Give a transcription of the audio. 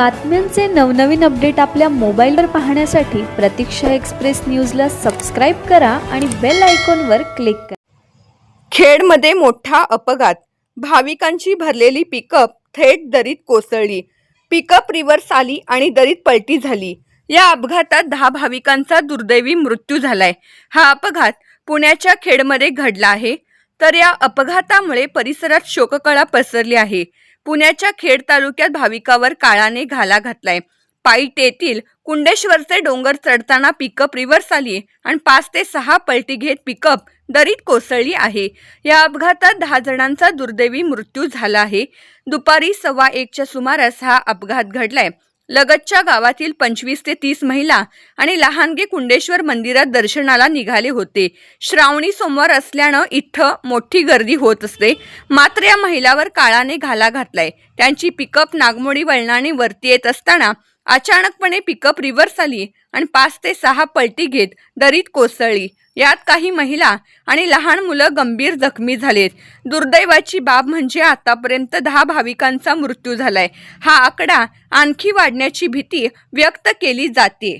बातम्यांचे नवनवीन अपडेट आपल्या मोबाईलवर पाहण्यासाठी प्रतीक्षा एक्सप्रेस न्यूजला सबस्क्राईब करा आणि बेल आयकॉनवर क्लिक करा. खेडमध्ये मोठा अपघात. भाविकांची भरलेली पिकअप थेट दरीत कोसळली. पिकअप रिव्हर्स आली आणि दरीत पलटी झाली. या अपघातात दहा भाविकांचा दुर्दैवी मृत्यू झालाय. हा अपघात पुण्याच्या खेडमध्ये घडला आहे. तर या अपघातामुळे परिसरात शोककळा पसरली आहे. पुण्याच्या खेड तालुक्यात भाविकावर काळाने घाला घातलाय. पाईट येथील कुंडेश्वरचे डोंगर चढताना पिकअप रिव्हर्स आली आणि पाच ते सहा पलटी घेत पिकअप दरीत कोसळली आहे. या अपघातात दहा जणांचा दुर्दैवी मृत्यू झाला आहे. दुपारी सव्वा एकच्या सुमारास हा अपघात घडलाय. लगतच्या गावातील पंचवीस ते तीस महिला आणि लहानगे कुंडेश्वर मंदिरात दर्शनाला निघाले होते. श्रावणी सोमवार असल्यानं इथं मोठी गर्दी होत असते. मात्र या महिलावर काळाने घाला घातलाय. त्यांची पिकअप नागमोडी वळणाने वरती येत असताना अचानकपणे पिकअप रिव्हर्स आली आणि पाच ते सहा पलटी घेत दरीत कोसळली. यात काही महिला आणि लहान मुलं गंभीर जखमी झालेत. दुर्दैवाची बाब म्हणजे आतापर्यंत दहा भाविकांचा मृत्यू झालाय. हा आकडा आणखी वाढण्याची भीती व्यक्त केली जाते.